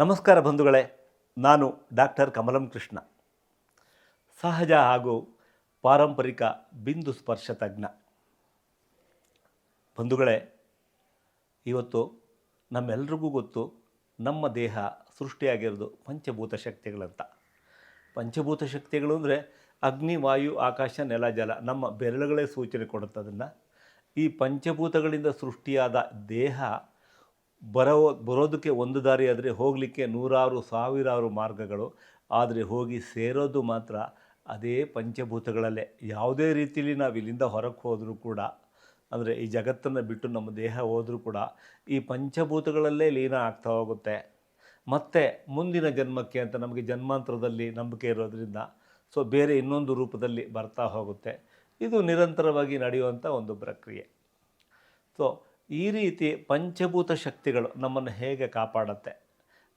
ನಮಸ್ಕಾರ ಬಂಧುಗಳೇ, ನಾನು ಡಾಕ್ಟರ್ ಕಮಲಂ ಕೃಷ್ಣ. ಸಹಜ ಹಾಗೂ ಪಾರಂಪರಿಕ ಬಿಂದು ಸ್ಪರ್ಶ ತಜ್ಞ. ಬಂಧುಗಳೇ, ಇವತ್ತು ನಮ್ಮೆಲ್ರಿಗೂ ಗೊತ್ತು, ನಮ್ಮ ದೇಹ ಸೃಷ್ಟಿಯಾಗಿರೋದು ಪಂಚಭೂತ ಶಕ್ತಿಗಳಂತ. ಪಂಚಭೂತ ಶಕ್ತಿಗಳು ಅಂದರೆ ಅಗ್ನಿ, ವಾಯು, ಆಕಾಶ, ನೆಲ, ಜಲ, ನಮ್ಮ ಬೆರಳುಗಳೇ ಸೂಚನೆ ಕೊಡುತ್ತದನ್ನು. ಈ ಪಂಚಭೂತಗಳಿಂದ ಸೃಷ್ಟಿಯಾದ ದೇಹ ಬರೋ ಬರೋದಕ್ಕೆ ಒಂದು ದಾರಿ ಆದರೆ ಹೋಗಲಿಕ್ಕೆ ನೂರಾರು, ಸಾವಿರಾರು ಮಾರ್ಗಗಳು. ಆದರೆ ಹೋಗಿ ಸೇರೋದು ಮಾತ್ರ ಅದೇ ಪಂಚಭೂತಗಳಲ್ಲೇ. ಯಾವುದೇ ರೀತಿಯಲ್ಲಿ ನಾವು ಇಲ್ಲಿಂದ ಹೊರಕ್ಕೆ ಹೋದರೂ ಕೂಡ, ಅಂದರೆ ಈ ಜಗತ್ತನ್ನು ಬಿಟ್ಟು ನಮ್ಮ ದೇಹ ಹೋದರೂ ಕೂಡ, ಈ ಪಂಚಭೂತಗಳಲ್ಲೇ ಲೀನ ಆಗ್ತಾ ಹೋಗುತ್ತೆ. ಮತ್ತು ಮುಂದಿನ ಜನ್ಮಕ್ಕೆ ಅಂತ ನಮಗೆ ಜನ್ಮಾಂತರದಲ್ಲಿ ನಂಬಿಕೆ ಇರೋದ್ರಿಂದ, ಸೊ ಬೇರೆ ಇನ್ನೊಂದು ರೂಪದಲ್ಲಿ ಬರ್ತಾ ಹೋಗುತ್ತೆ. ಇದು ನಿರಂತರವಾಗಿ ನಡೆಯುವಂಥ ಒಂದು ಪ್ರಕ್ರಿಯೆ. ಸೊ ಈ ರೀತಿ ಪಂಚಭೂತ ಶಕ್ತಿಗಳು ನಮ್ಮನ್ನು ಹೇಗೆ ಕಾಪಾಡುತ್ತೆ?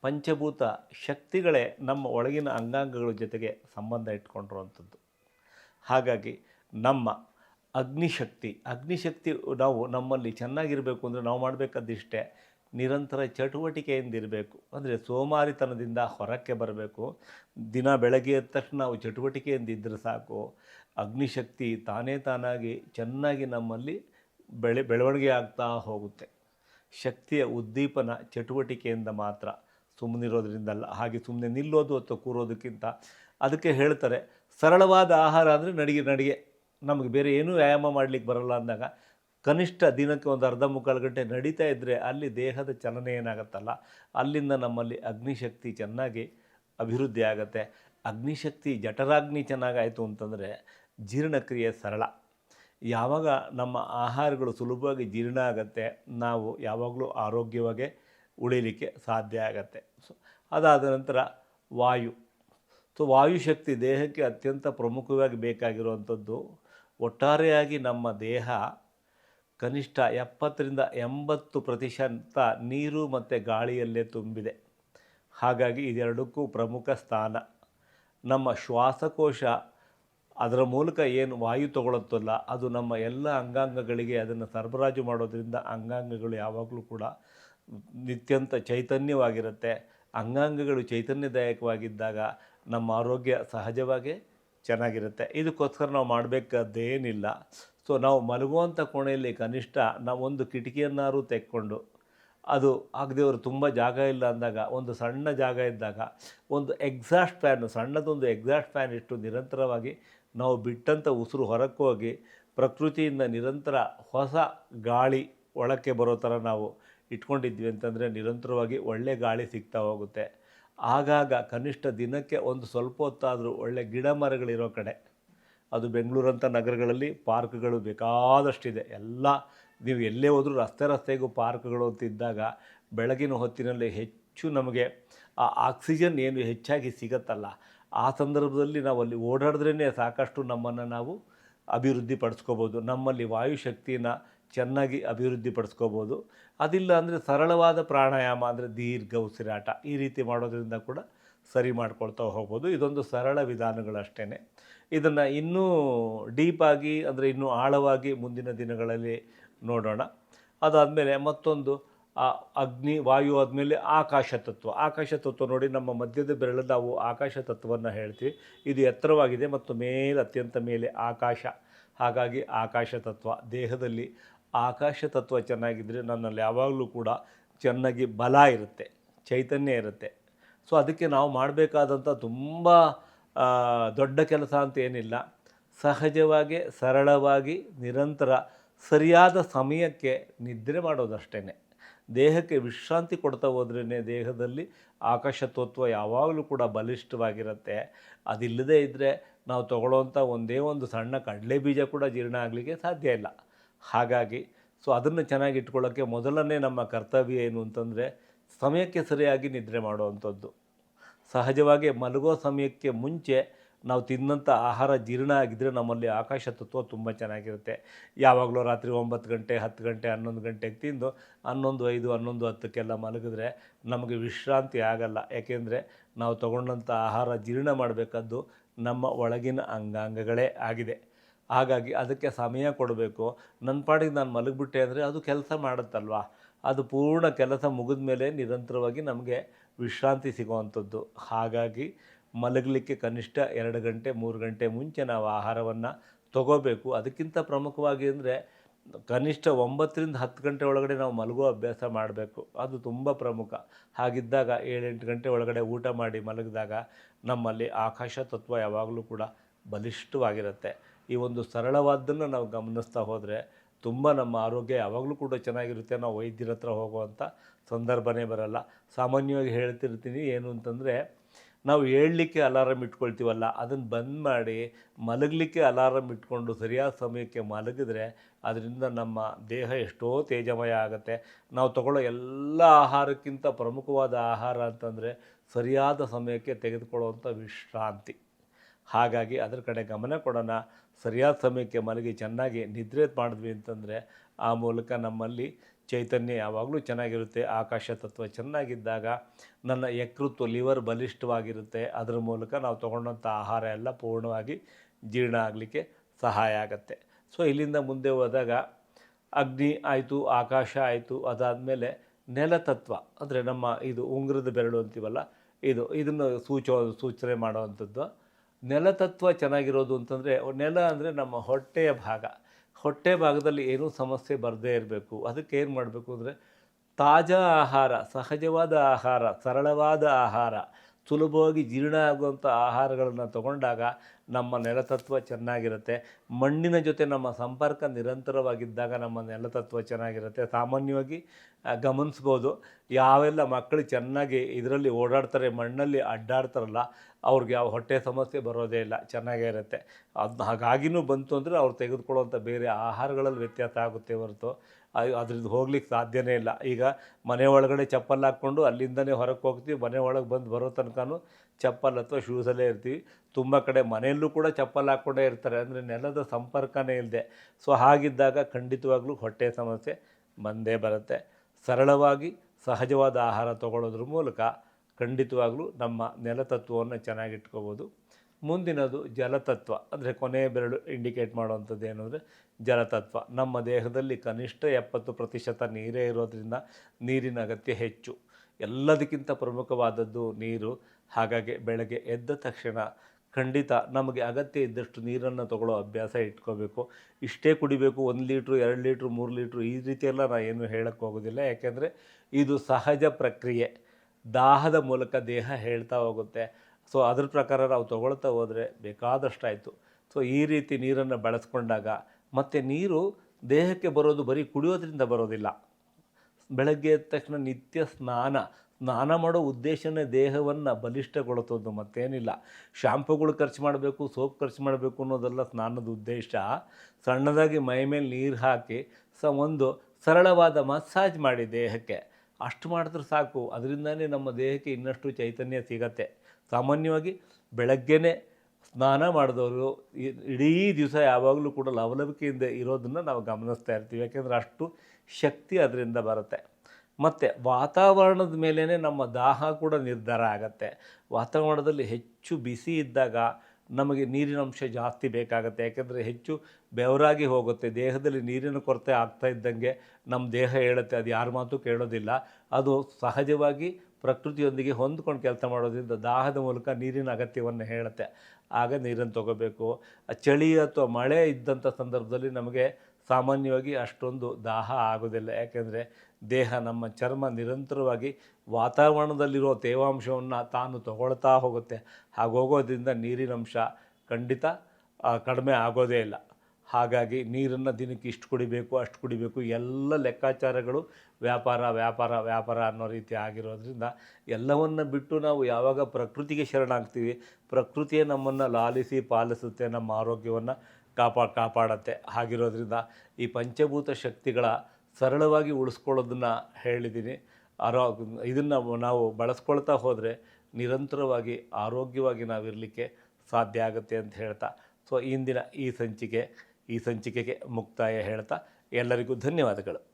ಪಂಚಭೂತ ಶಕ್ತಿಗಳೇ ನಮ್ಮ ಒಳಗಿನ ಅಂಗಾಂಗಗಳ ಜೊತೆಗೆ ಸಂಬಂಧ ಇಟ್ಕೊಂಡಿರುವಂಥದ್ದು. ಹಾಗಾಗಿ ನಮ್ಮ ಅಗ್ನಿಶಕ್ತಿ ಅಗ್ನಿಶಕ್ತಿ ನಾವು ನಮ್ಮಲ್ಲಿ ಚೆನ್ನಾಗಿರಬೇಕು ಅಂದರೆ ನಾವು ಮಾಡಬೇಕಾದಿಷ್ಟೇ ನಿರಂತರ ಚಟುವಟಿಕೆಯಿಂದ ಇರಬೇಕು. ಅಂದರೆ ಸೋಮಾರಿತನದಿಂದ ಹೊರಕ್ಕೆ ಬರಬೇಕು. ದಿನ ಬೆಳಗ್ಗೆ ಎದ್ದ ತಕ್ಷಣ ನಾವು ಚಟುವಟಿಕೆಯಿಂದ ಇದ್ದರೆ ಸಾಕು. ಅಗ್ನಿಶಕ್ತಿ ತಾನೇ ತಾನಾಗಿ ಚೆನ್ನಾಗಿ ನಮ್ಮಲ್ಲಿ ಬೆಳೆ ಬೆಳವಣಿಗೆ ಆಗ್ತಾ ಹೋಗುತ್ತೆ. ಶಕ್ತಿಯ ಉದ್ದೀಪನ ಚಟುವಟಿಕೆಯಿಂದ ಮಾತ್ರ ಸುಮ್ಮನಿರೋದ್ರಿಂದಲ್ಲ, ಹಾಗೆ ಸುಮ್ಮನೆ ನಿಲ್ಲೋದು ಅಥವಾ ಕೂರೋದಕ್ಕಿಂತ. ಅದಕ್ಕೆ ಹೇಳ್ತಾರೆ, ಸರಳವಾದ ಆಹಾರ ಅಂದರೆ ನಡಿಗೆ ನಡಿಗೆ. ನಮಗೆ ಬೇರೆ ಏನೂ ವ್ಯಾಯಾಮ ಮಾಡಲಿಕ್ಕೆ ಬರಲ್ಲ ಅಂದಾಗ, ಕನಿಷ್ಠ ದಿನಕ್ಕೆ ಒಂದು ಅರ್ಧ ಮುಕ್ಕಾಲು ಗಂಟೆ ನಡೀತಾ ಇದ್ದರೆ ಅಲ್ಲಿ ದೇಹದ ಚಲನೆ ಏನಾಗುತ್ತಲ್ಲ, ಅಲ್ಲಿಂದ ನಮ್ಮಲ್ಲಿ ಅಗ್ನಿಶಕ್ತಿ ಚೆನ್ನಾಗಿ ಅಭಿವೃದ್ಧಿ ಆಗುತ್ತೆ ಅಗ್ನಿಶಕ್ತಿ ಜಠರಾಗ್ನಿ ಚೆನ್ನಾಗಾಯಿತು ಅಂತಂದರೆ ಜೀರ್ಣಕ್ರಿಯೆ ಸರಳ. ಯಾವಾಗ ನಮ್ಮ ಆಹಾರಗಳು ಸುಲಭವಾಗಿ ಜೀರ್ಣ ಆಗುತ್ತೆ, ನಾವು ಯಾವಾಗಲೂ ಆರೋಗ್ಯವಾಗಿ ಉಳಿಲಿಕ್ಕೆ ಸಾಧ್ಯ ಆಗತ್ತೆ. ಸೊ ಅದಾದ ನಂತರ ವಾಯು. ಸೊ ವಾಯುಶಕ್ತಿ ದೇಹಕ್ಕೆ ಅತ್ಯಂತ ಪ್ರಮುಖವಾಗಿ ಬೇಕಾಗಿರುವಂಥದ್ದು, ಒಟ್ಟಾರೆಯಾಗಿ ನಮ್ಮ ದೇಹ ಕನಿಷ್ಠ ಎಪ್ಪತ್ತರಿಂದ ಎಂಬತ್ತು ಪ್ರತಿಶತ ನೀರು ಮತ್ತು ಗಾಳಿಯಲ್ಲೇ ತುಂಬಿದೆ. ಹಾಗಾಗಿ ಇದೆರಡಕ್ಕೂ ಪ್ರಮುಖ ಸ್ಥಾನ. ನಮ್ಮ ಶ್ವಾಸಕೋಶ ಅದರ ಮೂಲಕ ಏನು ವಾಯು ತಗೊಳತ್ತಲ್ಲ, ಅದು ನಮ್ಮ ಎಲ್ಲ ಅಂಗಾಂಗಗಳಿಗೆ ಅದನ್ನು ಸರಬರಾಜು ಮಾಡೋದರಿಂದ ಅಂಗಾಂಗಗಳು ಯಾವಾಗಲೂ ಕೂಡ ನಿತ್ಯಂತ ಚೈತನ್ಯವಾಗಿರುತ್ತೆ. ಅಂಗಾಂಗಗಳು ಚೈತನ್ಯದಾಯಕವಾಗಿದ್ದಾಗ ನಮ್ಮ ಆರೋಗ್ಯ ಸಹಜವಾಗೇ ಚೆನ್ನಾಗಿರುತ್ತೆ. ಇದಕ್ಕೋಸ್ಕರ ನಾವು ಮಾಡಬೇಕಾದ್ದೇನಿಲ್ಲ ಸೊ, ನಾವು ಮಲಗುವಂಥ ಕೋಣೆಯಲ್ಲಿ ಕನಿಷ್ಠ ನಾವೊಂದು ಕಿಟಕಿಯನ್ನಾರು ತೆಕ್ಕೊಂಡು ಅದು ಆಗದೇವರು ತುಂಬ ಜಾಗ ಇಲ್ಲ ಅಂದಾಗ, ಒಂದು ಸಣ್ಣ ಜಾಗ ಇದ್ದಾಗ, ಒಂದು ಎಕ್ಸಾಸ್ಟ್ ಫ್ಯಾನು ಸಣ್ಣದೊಂದು ಎಕ್ಸಾಸ್ಟ್ ಫ್ಯಾನ್ ಇಟ್ಟು ನಿರಂತರವಾಗಿ ನಾವು ಬಿಟ್ಟಂಥ ಉಸಿರು ಹೊರಕ್ಕೆ ಹೋಗಿ ಪ್ರಕೃತಿಯಿಂದ ನಿರಂತರ ಹೊಸ ಗಾಳಿ ಒಳಕ್ಕೆ ಬರೋ ಥರ ನಾವು ಇಟ್ಕೊಂಡಿದ್ವಿ ಅಂತಂದರೆ ನಿರಂತರವಾಗಿ ಒಳ್ಳೆ ಗಾಳಿ ಸಿಗ್ತಾ ಹೋಗುತ್ತೆ. ಆಗಾಗ ಕನಿಷ್ಠ ದಿನಕ್ಕೆ ಒಂದು ಸ್ವಲ್ಪ ಹೊತ್ತಾದರೂ ಒಳ್ಳೆ ಗಿಡ ಮರಗಳಿರೋ ಕಡೆ, ಅದು ಬೆಂಗಳೂರಂಥ ನಗರಗಳಲ್ಲಿ ಪಾರ್ಕ್ಗಳು ಬೇಕಾದಷ್ಟಿದೆ. ಎಲ್ಲ ನೀವು ಎಲ್ಲೇ ಹೋದರೂ ರಸ್ತೆ ರಸ್ತೆಗೂ ಪಾರ್ಕ್ಗಳು ಅಂತ ಇದ್ದಾಗ ಬೆಳಗಿನ ಹೊತ್ತಿನಲ್ಲಿ ಹೆಚ್ಚು ನಮಗೆ ಆ ಆಕ್ಸಿಜನ್ ಏನು ಹೆಚ್ಚಾಗಿ ಸಿಗತ್ತಲ್ಲ. ಆ ಸಂದರ್ಭದಲ್ಲಿ ನಾವು ಅಲ್ಲಿ ಓಡಾಡಿದ್ರೇ ಸಾಕಷ್ಟು ನಮ್ಮನ್ನು ನಾವು ಅಭಿವೃದ್ಧಿ ಪಡಿಸ್ಕೋಬೋದು ನಮ್ಮಲ್ಲಿ ವಾಯುಶಕ್ತಿನ ಚೆನ್ನಾಗಿ ಅಭಿವೃದ್ಧಿ ಪಡಿಸ್ಕೋಬೋದು ಅದಿಲ್ಲ ಅಂದರೆ ಸರಳವಾದ ಪ್ರಾಣಾಯಾಮ ಅಂದರೆ ದೀರ್ಘ ಉಸಿರಾಟ ಈ ರೀತಿ ಮಾಡೋದ್ರಿಂದ ಕೂಡ ಸರಿ ಮಾಡ್ಕೊಳ್ತಾ ಹೋಗ್ಬೋದು. ಇದೊಂದು ಸರಳ ವಿಧಾನಗಳಷ್ಟೇ ಇದನ್ನು ಇನ್ನೂ ಡೀಪಾಗಿ ಅಂದರೆ ಇನ್ನೂ ಆಳವಾಗಿ ಮುಂದಿನ ದಿನಗಳಲ್ಲಿ ನೋಡೋಣ. ಅದಾದಮೇಲೆ ಮತ್ತೊಂದು ಅಗ್ನಿ, ವಾಯು ಆದಮೇಲೆ ಆಕಾಶ ತತ್ವ. ಆಕಾಶ ತತ್ವ ನೋಡಿ ನಮ್ಮ ಮಧ್ಯದ ಬೆರಳು ನಾವು ಆಕಾಶ ತತ್ವವನ್ನು ಹೇಳ್ತೀವಿ. ಇದು ಎತ್ತರವಾಗಿದೆ ಮತ್ತು ಮೇಲೆ, ಅತ್ಯಂತ ಮೇಲೆ ಆಕಾಶ. ಹಾಗಾಗಿ ಆಕಾಶ ತತ್ವ. ದೇಹದಲ್ಲಿ ಆಕಾಶ ತತ್ವ ಚೆನ್ನಾಗಿದ್ದರೆ ನನ್ನಲ್ಲಿ ಯಾವಾಗಲೂ ಕೂಡ ಚೆನ್ನಾಗಿ ಬಲ ಇರುತ್ತೆ, ಚೈತನ್ಯ ಇರುತ್ತೆ. ಸೊ ಅದಕ್ಕೆ ನಾವು ಮಾಡಬೇಕಾದಂಥ ತುಂಬ ದೊಡ್ಡ ಕೆಲಸ ಅಂತ ಏನಿಲ್ಲ. ಸಹಜವಾಗಿ, ಸರಳವಾಗಿ, ನಿರಂತರ ಸರಿಯಾದ ಸಮಯಕ್ಕೆ ನಿದ್ರೆ ಮಾಡೋದಷ್ಟೇ ದೇಹಕ್ಕೆ ವಿಶ್ರಾಂತಿ ಕೊಡ್ತಾ ಹೋದ್ರೇ ದೇಹದಲ್ಲಿ ಆಕಾಶತತ್ವ ಯಾವಾಗಲೂ ಕೂಡ ಬಲಿಷ್ಠವಾಗಿರುತ್ತೆ. ಅದಿಲ್ಲದೇ ಇದ್ದರೆ ನಾವು ತಗೊಳ್ಳೋವಂಥ ಒಂದೇ ಒಂದು ಸಣ್ಣ ಕಡಲೆ ಬೀಜ ಕೂಡ ಜೀರ್ಣ ಆಗಲಿಕ್ಕೆ ಸಾಧ್ಯ ಇಲ್ಲ. ಹಾಗಾಗಿ ಸೊ ಅದನ್ನು ಚೆನ್ನಾಗಿ ಇಟ್ಕೊಳ್ಳೋಕ್ಕೆ ಮೊದಲನೇ ನಮ್ಮ ಕರ್ತವ್ಯ ಏನು ಅಂತಂದರೆ ಸಮಯಕ್ಕೆ ಸರಿಯಾಗಿ ನಿದ್ರೆ ಮಾಡುವಂಥದ್ದು. ಸಹಜವಾಗಿ ಮಲಗೋ ಸಮಯಕ್ಕೆ ಮುಂಚೆ ನಾವು ತಿಂದಂಥ ಆಹಾರ ಜೀರ್ಣ ಆಗಿದ್ದರೆ ನಮ್ಮಲ್ಲಿ ಆಕಾಶ ತತ್ವ ತುಂಬ ಚೆನ್ನಾಗಿರುತ್ತೆ. ಯಾವಾಗಲೂ ರಾತ್ರಿ ಒಂಬತ್ತು ಗಂಟೆ, ಹತ್ತು ಗಂಟೆ, ಹನ್ನೊಂದು ಗಂಟೆಗೆ ತಿಂದು ಹನ್ನೊಂದು, ಐದು, ಹನ್ನೊಂದು, ಹತ್ತಕ್ಕೆಲ್ಲ ಮಲಗಿದ್ರೆ ನಮಗೆ ವಿಶ್ರಾಂತಿ ಆಗಲ್ಲ. ಯಾಕೆಂದರೆ ನಾವು ತಗೊಂಡಂಥ ಆಹಾರ ಜೀರ್ಣ ಮಾಡಬೇಕಾದ್ದು ನಮ್ಮ ಒಳಗಿನ ಅಂಗಾಂಗಗಳೇ ಆಗಿದೆ. ಹಾಗಾಗಿ ಅದಕ್ಕೆ ಸಮಯ ಕೊಡಬೇಕು. ನನ್ನ ಪಾಡಿಗೆ ನಾನು ಮಲಗಿಬಿಟ್ಟೆ ಅಂದರೆ ಅದು ಕೆಲಸ ಮಾಡುತ್ತಲ್ವಾ? ಅದು ಪೂರ್ಣ ಕೆಲಸ ಮುಗಿದ ಮೇಲೆ ನಿರಂತರವಾಗಿ ನಮಗೆ ವಿಶ್ರಾಂತಿ ಸಿಗುವಂಥದ್ದು. ಹಾಗಾಗಿ ಮಲಗಲಿಕ್ಕೆ ಕನಿಷ್ಠ ಎರಡು ಗಂಟೆ, ಮೂರು ಗಂಟೆ ಮುಂಚೆ ನಾವು ಆಹಾರವನ್ನು ತಗೋಬೇಕು. ಅದಕ್ಕಿಂತ ಪ್ರಮುಖವಾಗಿ ಅಂದರೆ ಕನಿಷ್ಠ ಒಂಬತ್ತರಿಂದ ಹತ್ತು ಗಂಟೆ ಒಳಗಡೆ ನಾವು ಮಲಗುವ ಅಭ್ಯಾಸ ಮಾಡಬೇಕು. ಅದು ತುಂಬ ಪ್ರಮುಖ. ಹಾಗಿದ್ದಾಗ ಏಳೆಂಟು ಗಂಟೆ ಒಳಗಡೆ ಊಟ ಮಾಡಿ ಮಲಗಿದಾಗ ನಮ್ಮಲ್ಲಿ ಆಕಾಶ ತತ್ವ ಯಾವಾಗಲೂ ಕೂಡ ಬಲಿಷ್ಠವಾಗಿರುತ್ತೆ. ಈ ಒಂದು ಸರಳವಾದ್ದನ್ನು ನಾವು ಗಮನಿಸ್ತಾ ಹೋದರೆ ತುಂಬ ನಮ್ಮ ಆರೋಗ್ಯ ಯಾವಾಗಲೂ ಕೂಡ ಚೆನ್ನಾಗಿರುತ್ತೆ. ನಾವು ವೈದ್ಯರ ಹತ್ರ ಹೋಗುವಂಥ ಸಂದರ್ಭನೇ ಬರಲ್ಲ. ಸಾಮಾನ್ಯವಾಗಿ ಹೇಳ್ತಿರ್ತೀನಿ ಏನು ಅಂತಂದರೆ ನಾವು ಹೇಳಲಿಕ್ಕೆ ಅಲಾರಮ್ ಇಟ್ಕೊಳ್ತೀವಲ್ಲ, ಅದನ್ನು ಬಂದ್ ಮಾಡಿ ಮಲಗಲಿಕ್ಕೆ ಅಲಾರಮ್ ಇಟ್ಕೊಂಡು ಸರಿಯಾದ ಸಮಯಕ್ಕೆ ಮಲಗಿದ್ರೆ ಅದರಿಂದ ನಮ್ಮ ದೇಹ ಎಷ್ಟೋ ತೇಜಮಯ ಆಗುತ್ತೆ. ನಾವು ತಗೊಳ್ಳೋ ಎಲ್ಲ ಆಹಾರಕ್ಕಿಂತ ಪ್ರಮುಖವಾದ ಆಹಾರ ಅಂತಂದರೆ ಸರಿಯಾದ ಸಮಯಕ್ಕೆ ತೆಗೆದುಕೊಳ್ಳುವಂಥ ವಿಶ್ರಾಂತಿ. ಹಾಗಾಗಿ ಅದರ ಕಡೆ ಗಮನ ಕೊಡೋಣ. ಸರಿಯಾದ ಸಮಯಕ್ಕೆ ಮಲಗಿ ಚೆನ್ನಾಗಿ ನಿದ್ರೆ ಮಾಡಿದ್ವಿ ಅಂತಂದರೆ ಆ ಮೂಲಕ ನಮ್ಮಲ್ಲಿ ಚೈತನ್ಯ ಯಾವಾಗಲೂ ಚೆನ್ನಾಗಿರುತ್ತೆ, ಆಕಾಶ ತತ್ವ ಚೆನ್ನಾಗಿದ್ದಾಗ ನನ್ನ ಯಕೃತ್ವ ಲಿವರ್ ಬಲಿಷ್ಠವಾಗಿರುತ್ತೆ. ಅದರ ಮೂಲಕ ನಾವು ತೊಗೊಂಡಂಥ ಆಹಾರ ಎಲ್ಲ ಪೂರ್ಣವಾಗಿ ಜೀರ್ಣ ಆಗಲಿಕ್ಕೆ ಸಹಾಯ ಆಗುತ್ತೆ. ಸೊ, ಇಲ್ಲಿಂದ ಮುಂದೆ ಹೋದಾಗ ಅಗ್ನಿ ಆಯಿತು, ಆಕಾಶ ಆಯಿತು, ಅದಾದಮೇಲೆ ನೆಲತತ್ವ ಅಂದರೆ ನಮ್ಮ ಇದು ಉಂಗುರದ ಬೆರಳು ಅಂತೀವಲ್ಲ, ಇದು, ಇದನ್ನು ಸೂಚೋ, ಸೂಚನೆ ಮಾಡುವಂಥದ್ದು. ನೆಲತತ್ವ ಚೆನ್ನಾಗಿರೋದು ಅಂತಂದರೆ, ನೆಲ ಅಂದರೆ ನಮ್ಮ ಹೊಟ್ಟೆಯ ಭಾಗ. ಹೊಟ್ಟೆ ಭಾಗದಲ್ಲಿ ಏನೂ ಸಮಸ್ಯೆ ಬರದೇ ಇರಬೇಕು. ಅದಕ್ಕೆ ಏನು ಮಾಡಬೇಕು ಅಂದರೆ ತಾಜಾ ಆಹಾರ, ಸಹಜವಾದ ಆಹಾರ, ಸರಳವಾದ ಆಹಾರ, ಸುಲಭವಾಗಿ ಜೀರ್ಣ ಆಗುವಂಥ ಆಹಾರಗಳನ್ನು ತಗೊಂಡಾಗ ನಮ್ಮ ನೆಲತತ್ವ ಚೆನ್ನಾಗಿರುತ್ತೆ. ಮಣ್ಣಿನ ಜೊತೆ ನಮ್ಮ ಸಂಪರ್ಕ ನಿರಂತರವಾಗಿದ್ದಾಗ ನಮ್ಮ ನೆಲತತ್ವ ಚೆನ್ನಾಗಿರುತ್ತೆ. ಸಾಮಾನ್ಯವಾಗಿ ಗಮನಿಸ್ಬೋದು. ಯಾವೆಲ್ಲ ಮಕ್ಕಳು ಚೆನ್ನಾಗಿ ಇದರಲ್ಲಿ ಓಡಾಡ್ತಾರೆ, ಮಣ್ಣಲ್ಲಿ ಅಡ್ಡಾಡ್ತಾರಲ್ಲ, ಅವ್ರಿಗೆ ಯಾವ ಹೊಟ್ಟೆ ಸಮಸ್ಯೆ ಬರೋದೇ ಇಲ್ಲ, ಚೆನ್ನಾಗೇ ಇರುತ್ತೆ. ಅದು ಹಾಗಾಗಿನೂ ಬಂತು ಅಂದರೆ ಅವ್ರು ತೆಗೆದುಕೊಳ್ಳುವಂಥ ಬೇರೆ ಆಹಾರಗಳಲ್ಲಿ ವ್ಯತ್ಯಾಸ ಆಗುತ್ತೆ ಹೊರತು. ಅದರಿಂದ ಅದ್ರದ್ದು ಹೋಗ್ಲಿಕ್ಕೆ ಸಾಧ್ಯನೇ ಇಲ್ಲ. ಈಗ ಮನೆ ಒಳಗಡೆ ಚಪ್ಪಲ್ ಹಾಕ್ಕೊಂಡು ಅಲ್ಲಿಂದನೇ ಹೊರಗೆ ಹೋಗ್ತೀವಿ, ಮನೆ ಒಳಗೆ ಬಂದು ಬರೋ ತನಕನೂ ಚಪ್ಪಲ್ ಅಥವಾ ಶೂಸಲ್ಲೇ ಇರ್ತೀವಿ. ತುಂಬ ಕಡೆ ಮನೆಯಲ್ಲೂ ಕೂಡ ಚಪ್ಪಲ್ ಹಾಕ್ಕೊಂಡೇ ಇರ್ತಾರೆ, ಅಂದರೆ ನೆಲದ ಸಂಪರ್ಕನೇ ಇಲ್ಲದೆ ಸೊ ಹಾಗಿದ್ದಾಗ ಖಂಡಿತವಾಗ್ಲೂ ಹೊಟ್ಟೆ ಸಮಸ್ಯೆ ಬಂದೇ ಬರುತ್ತೆ. ಸರಳವಾಗಿ ಸಹಜವಾದ ಆಹಾರ ತಗೊಳ್ಳೋದ್ರ ಮೂಲಕ ಖಂಡಿತವಾಗಲೂ ನಮ್ಮ ನೆಲತತ್ವವನ್ನು ಚೆನ್ನಾಗಿಟ್ಕೋಬೋದು. ಮುಂದಿನದು ಜಲತತ್ವ, ಅಂದರೆ ಕೊನೆಯ ಬೆರಳು ಇಂಡಿಕೇಟ್ ಮಾಡುವಂಥದ್ದು ಏನು ಅಂದರೆ ಜಲತತ್ವ. ನಮ್ಮ ದೇಹದಲ್ಲಿ ಕನಿಷ್ಠ ಎಪ್ಪತ್ತು ಪ್ರತಿಶತ ನೀರೇ ಇರೋದರಿಂದ ನೀರಿನ ಅಗತ್ಯ ಹೆಚ್ಚು. ಎಲ್ಲದಕ್ಕಿಂತ ಪ್ರಮುಖವಾದದ್ದು ನೀರು. ಹಾಗಾಗಿ ಬೆಳಗ್ಗೆ ಎದ್ದ ತಕ್ಷಣ ಖಂಡಿತ ನಮಗೆ ಅಗತ್ಯ ಇದ್ದಷ್ಟು ನೀರನ್ನು ತಗೊಳ್ಳೋ ಅಭ್ಯಾಸ ಇಟ್ಕೋಬೇಕು. ಇಷ್ಟೇ ಕುಡಿಬೇಕು, ಒಂದು ಲೀಟ್ರು, ಎರಡು ಲೀಟ್ರು, ಮೂರು ಲೀಟ್ರು, ಈ ರೀತಿಯೆಲ್ಲ ನಾನು ಏನು ಹೇಳಕ್ಕೆ ಹೋಗೋದಿಲ್ಲ. ಯಾಕೆಂದರೆ ಇದು ಸಹಜ ಪ್ರಕ್ರಿಯೆ. ದಾಹದ ಮೂಲಕ ದೇಹ ಹೇಳ್ತಾ ಹೋಗುತ್ತೆ. ಸೊ, ಅದ್ರ ಪ್ರಕಾರ ನಾವು ತಗೊಳ್ತಾ ಹೋದರೆ ಬೇಕಾದಷ್ಟಾಯಿತು. ಸೊ, ಈ ರೀತಿ ನೀರನ್ನು ಬಳಸ್ಕೊಂಡಾಗ ಮತ್ತು ನೀರು ದೇಹಕ್ಕೆ ಬರೋದು ಬರೀ ಕುಡಿಯೋದ್ರಿಂದ ಬರೋದಿಲ್ಲ. ಬೆಳಗ್ಗೆ ಎದ್ದ ತಕ್ಷಣ ನಿತ್ಯ ಸ್ನಾನ ಸ್ನಾನ ಮಾಡೋ ಉದ್ದೇಶನೇ ದೇಹವನ್ನು ಬಲಿಷ್ಠಗೊಳಿಸೋದು ಮತ್ತೇನಿಲ್ಲ. ಶಾಂಪುಗಳು ಖರ್ಚು ಮಾಡಬೇಕು, ಸೋಪ್ ಖರ್ಚು ಮಾಡಬೇಕು ಅನ್ನೋದೆಲ್ಲ ಸ್ನಾನದ ಉದ್ದೇಶ. ಸಣ್ಣದಾಗಿ ಮೈ ಮೇಲೆ ನೀರು ಹಾಕಿ ಸ ಒಂದು ಸರಳವಾದ ಮಸಾಜ್ ಮಾಡಿ ದೇಹಕ್ಕೆ. ಅಷ್ಟು ಮಾಡಿದ್ರೆ ಸಾಕು. ಅದರಿಂದನೇ ನಮ್ಮ ದೇಹಕ್ಕೆ ಇನ್ನಷ್ಟು ಚೈತನ್ಯ ಸಿಗತ್ತೆ. ಸಾಮಾನ್ಯವಾಗಿ ಬೆಳಗ್ಗೆನೇ ಸ್ನಾನ ಮಾಡಿದವರು ಇಡೀ ದಿವಸ ಯಾವಾಗಲೂ ಕೂಡ ಲವಲವಿಕೆಯಿಂದ ಇರೋದನ್ನು ನಾವು ಗಮನಿಸ್ತಾ ಇರ್ತೀವಿ. ಯಾಕೆಂದರೆ ಅಷ್ಟು ಶಕ್ತಿ ಅದರಿಂದ ಬರುತ್ತೆ. ಮತ್ತು ವಾತಾವರಣದ ಮೇಲೇ ನಮ್ಮ ದಾಹ ಕೂಡ ನಿರ್ಧಾರ ಆಗುತ್ತೆ. ವಾತಾವರಣದಲ್ಲಿ ಹೆಚ್ಚು ಬಿಸಿ ಇದ್ದಾಗ ನಮಗೆ ನೀರಿನ ಅಂಶ ಜಾಸ್ತಿ ಬೇಕಾಗುತ್ತೆ. ಯಾಕೆಂದರೆ ಹೆಚ್ಚು ಬೆವರಾಗಿ ಹೋಗುತ್ತೆ. ದೇಹದಲ್ಲಿ ನೀರಿನ ಕೊರತೆ ಆಗ್ತಾ ಇದ್ದಂಗೆ ನಮ್ಮ ದೇಹ ಹೇಳುತ್ತೆ. ಅದು ಯಾರ ಮಾತು ಕೇಳೋದಿಲ್ಲ. ಅದು ಸಹಜವಾಗಿ ಪ್ರಕೃತಿಯೊಂದಿಗೆ ಹೊಂದ್ಕೊಂಡು ಕೆಲಸ ಮಾಡೋದ್ರಿಂದ ದಾಹದ ಮೂಲಕ ನೀರಿನ ಅಗತ್ಯವನ್ನು ಹೇಳುತ್ತೆ. ಆಗ ನೀರನ್ನು ತಗೋಬೇಕು. ಚಳಿ ಅಥವಾ ಮಳೆ ಇದ್ದಂಥ ಸಂದರ್ಭದಲ್ಲಿ ನಮಗೆ ಸಾಮಾನ್ಯವಾಗಿ ಅಷ್ಟೊಂದು ದಾಹ ಆಗೋದಿಲ್ಲ. ಯಾಕೆಂದರೆ ದೇಹ ನಮ್ಮ ಚರ್ಮ ನಿರಂತರವಾಗಿ ವಾತಾವರಣದಲ್ಲಿರೋ ತೇವಾಂಶವನ್ನು ತಾನು ತಗೊಳ್ತಾ ಹೋಗುತ್ತೆ. ಹಾಗೋಗೋದ್ರಿಂದ ನೀರಿನಂಶ ಖಂಡಿತ ಕಡಿಮೆ ಆಗೋದೇ ಇಲ್ಲ. ಹಾಗಾಗಿ ನೀರನ್ನು ದಿನಕ್ಕೆ ಇಷ್ಟು ಕುಡಿಬೇಕು, ಅಷ್ಟು ಕುಡಿಬೇಕು, ಎಲ್ಲ ಲೆಕ್ಕಾಚಾರಗಳು ವ್ಯಾಪಾರ ವ್ಯಾಪಾರ ವ್ಯಾಪಾರ ಅನ್ನೋ ರೀತಿ ಆಗಿರೋದ್ರಿಂದ ಎಲ್ಲವನ್ನು ಬಿಟ್ಟು ನಾವು ಯಾವಾಗ ಪ್ರಕೃತಿಗೆ ಶರಣಾಗ್ತೀವಿ, ಪ್ರಕೃತಿಯೇ ನಮ್ಮನ್ನು ಲಾಲಿಸಿ ಪಾಲಿಸುತ್ತೆ, ನಮ್ಮ ಆರೋಗ್ಯವನ್ನು ಕಾಪಾ, ಕಾಪಾಡತ್ತೆ. ಹಾಗಿರೋದ್ರಿಂದ ಈ ಪಂಚಭೂತ ಶಕ್ತಿಗಳ ಸರಳವಾಗಿ ಉಳಿಸ್ಕೊಳ್ಳೋದನ್ನು ಹೇಳಿದ್ದೀನಿ ಆರೋ ಇದನ್ನು ನಾವು ಬಳಸ್ಕೊಳ್ತಾ ಹೋದರೆ ನಿರಂತರವಾಗಿ, ಆರೋಗ್ಯವಾಗಿ ನಾವಿರಲಿಕ್ಕೆ ಸಾಧ್ಯ ಆಗುತ್ತೆ ಅಂತ ಹೇಳ್ತಾ. ಸೊ ಇಂದಿನ ಈ ಸಂಚಿಕೆ, ಈ ಸಂಚಿಕೆಗೆ ಮುಕ್ತಾಯ ಹೇಳ್ತಾ. ಎಲ್ಲರಿಗೂ ಧನ್ಯವಾದಗಳು.